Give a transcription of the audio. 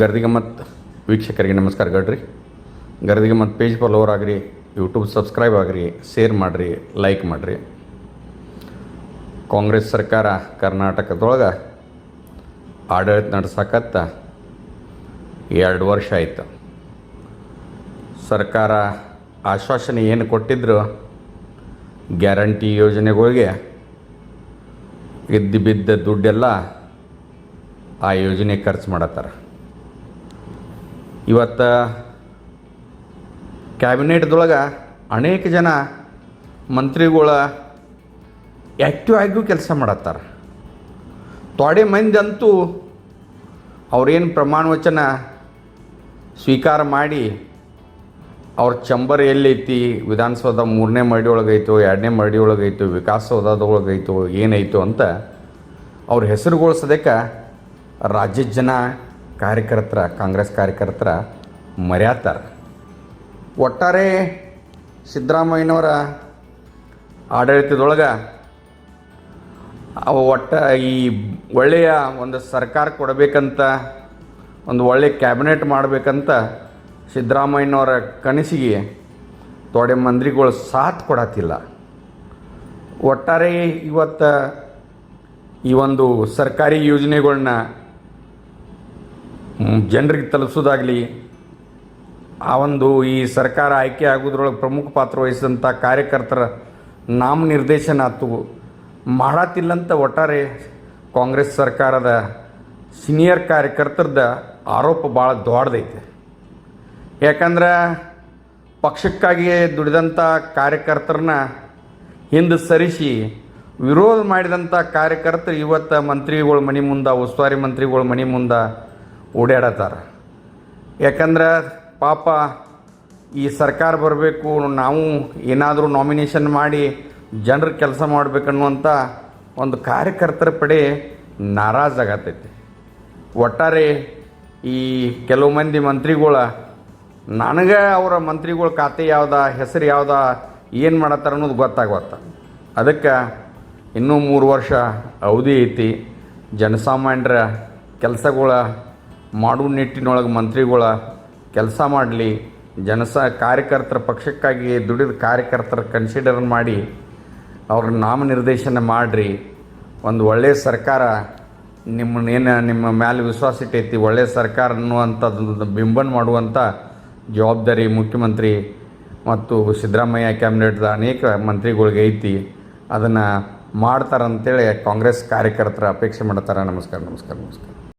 ಗರ್ದಿಗೆ ಮತ್ತು ವೀಕ್ಷಕರಿಗೆ ನಮಸ್ಕಾರ ಗಡ್ರಿ. ಗರ್ದಿಗೆ ಮತ್ತು ಪೇಜ್ ಫಾಲೋವರ್ ಆಗಿರಿ ಯೂಟ್ಯೂಬ್ ಸಬ್ಸ್ಕ್ರೈಬ್ ಆಗಿರಿ ಶೇರ್ ಮಾಡಿರಿ ಲೈಕ್ ಮಾಡಿರಿ. ಕಾಂಗ್ರೆಸ್ ಸರ್ಕಾರ ಕರ್ನಾಟಕದೊಳಗೆ ಆಡಳಿತ ನಡೆಸಕತ್ತ ಎರಡು ವರ್ಷ ಆಯಿತು. ಸರ್ಕಾರ ಆಶ್ವಾಸನೆ ಏನು ಕೊಟ್ಟಿದ್ರು ಗ್ಯಾರಂಟಿ ಯೋಜನೆಗಳಿಗೆ ಇದ್ದು ಬಿದ್ದ ದುಡ್ಡೆಲ್ಲ ಆ ಯೋಜನೆ ಖರ್ಚು ಮಾಡತ್ತಾರ. ಇವತ್ತು ಕ್ಯಾಬಿನೆಟ್ದೊಳಗೆ ಅನೇಕ ಜನ ಮಂತ್ರಿಗಳ ಆ್ಯಕ್ಟಿವ್ ಆಗಿಯೂ ಕೆಲಸ ಮಾಡತ್ತಾರ. ತೊಡೆ ಮಂದಿ ಅಂತೂ ಅವ್ರೇನು ಪ್ರಮಾಣ ವಚನ ಸ್ವೀಕಾರ ಮಾಡಿ ಅವ್ರ ಚಂಬರ್ ಎಲ್ಲೈತಿ, ವಿಧಾನಸೌಧ ಮೂರನೇ ಮಹಡಿ ಒಳಗೈತೋ ಎರಡನೇ ಮಹಡಿ ಒಳಗೈತೋ ವಿಕಾಸಸೌಧದೊಳಗೈತೋ, ಏನೈತೋ ಅಂತ ಅವ್ರ ಹೆಸರುಗೊಳಿಸೋದಕ್ಕೆ ರಾಜ್ಯದ ಜನ ಕಾರ್ಯಕರ್ತರ, ಕಾಂಗ್ರೆಸ್ ಕಾರ್ಯಕರ್ತರ ಮರ್ಯಾತಾರ ಒಟ್ಟಾರೆ ಸಿದ್ದರಾಮಯ್ಯನವರ ಆಡಳಿತದೊಳಗೆ ಅವು ಒಟ್ಟ ಈ ಒಳ್ಳೆಯ ಒಂದು ಸರ್ಕಾರ ಕೊಡಬೇಕಂತ, ಒಂದು ಒಳ್ಳೆಯ ಕ್ಯಾಬಿನೆಟ್ ಮಾಡಬೇಕಂತ ಸಿದ್ದರಾಮಯ್ಯನವರ ಕನಸಿಗೆ ತೊಡೆ ಮಂತ್ರಿಗಳು ಸಾಥ್ ಕೊಡತ್ತಿಲ್ಲ ಒಟ್ಟಾರೆ ಇವತ್ತು ಈ ಒಂದು ಸರ್ಕಾರಿ ಯೋಜನೆಗಳನ್ನ ಜನರಿಗೆ ತಲುಪಿಸೋದಾಗಲಿ ಆ ಒಂದು ಈ ಸರ್ಕಾರ ಆಯ್ಕೆ ಆಗೋದ್ರೊಳಗೆ ಪ್ರಮುಖ ಪಾತ್ರ ವಹಿಸಿದಂಥ ಕಾರ್ಯಕರ್ತರ ನಾಮನಿರ್ದೇಶನ ಆತು. ಮಾಡತ್ತಿಲ್ಲಂತ ಒಟ್ಟಾರೆ ಕಾಂಗ್ರೆಸ್ ಸರ್ಕಾರದ ಸೀನಿಯರ್ ಕಾರ್ಯಕರ್ತರದ ಆರೋಪ ಭಾಳ ದೊಡ್ಡದೈತೆ. ಯಾಕಂದ್ರೆ ಪಕ್ಷಕ್ಕಾಗಿ ದುಡಿದಂಥ ಕಾರ್ಯಕರ್ತರನ್ನ ಹಿಂದೆ ಸರಿಸಿ ವಿರೋಧ ಮಾಡಿದಂಥ ಕಾರ್ಯಕರ್ತರು ಇವತ್ತು ಮಂತ್ರಿಗಳ ಮನೆ ಮುಂದೆ, ಉಸ್ತುವಾರಿ ಮಂತ್ರಿಗಳ ಮನೆ ಮುಂದೆ ಓಡಾಡತ್ತಾರ. ಯಾಕಂದ್ರೆ ಪಾಪ ಈ ಸರ್ಕಾರ ಬರಬೇಕು, ನಾವು ಏನಾದರೂ ನಾಮಿನೇಷನ್ ಮಾಡಿ ಜನರ ಕೆಲಸ ಮಾಡಬೇಕನ್ನುವಂಥ ಒಂದು ಕಾರ್ಯಕರ್ತರ ಪಡೆ ನಾರಾಜಾಗತೈತಿ ಒಟ್ಟಾರೆ ಈ ಕೆಲವು ಮಂದಿ ಮಂತ್ರಿಗಳ, ನನಗೆ ಅವರ ಮಂತ್ರಿಗಳ ಖಾತೆ ಯಾವ್ದ, ಹೆಸರು ಯಾವ್ದ, ಏನು ಮಾಡತ್ತಾರ ಅನ್ನೋದು ಗೊತ್ತಾಗತ್ತ ಅದಕ್ಕೆ ಇನ್ನೂ ಮೂರು ವರ್ಷ ಅವಧಿ ಐತಿ. ಜನಸಾಮಾನ್ಯರ ಕೆಲಸಗಳ ಮಾಡುವ ನಿಟ್ಟಿನೊಳಗೆ ಮಂತ್ರಿಗಳ ಕೆಲಸ ಮಾಡಲಿ, ಜನಸ ಕಾರ್ಯಕರ್ತರ ಪಕ್ಷಕ್ಕಾಗಿ ದುಡಿದ ಕಾರ್ಯಕರ್ತರ ಕನ್ಸಿಡರ್ ಮಾಡಿ, ಅವ್ರ ನಾಮನಿರ್ದೇಶನ ಮಾಡಿರಿ. ಒಂದು ಒಳ್ಳೆಯ ಸರ್ಕಾರ ನಿಮ್ಮನ್ನೇನು ನಿಮ್ಮ ಮ್ಯಾಲೆ ವಿಶ್ವಾಸ ಇಟ್ಟೈತಿ ಒಳ್ಳೆಯ ಸರ್ಕಾರ ಅನ್ನುವಂಥದ್ದು ಬಿಂಬನ್ ಮಾಡುವಂಥ ಜವಾಬ್ದಾರಿ ಮುಖ್ಯಮಂತ್ರಿ ಮತ್ತು ಸಿದ್ದರಾಮಯ್ಯ ಕ್ಯಾಬಿನೆಟ್ದ ಅನೇಕ ಮಂತ್ರಿಗಳಿಗೆ ಐತಿ. ಅದನ್ನು ಮಾಡ್ತಾರಂತೇಳಿ ಕಾಂಗ್ರೆಸ್ ಕಾರ್ಯಕರ್ತರ ಅಪೇಕ್ಷೆ ಮಾಡ್ತಾರೆ. ನಮಸ್ಕಾರ ನಮಸ್ಕಾರ ನಮಸ್ಕಾರ.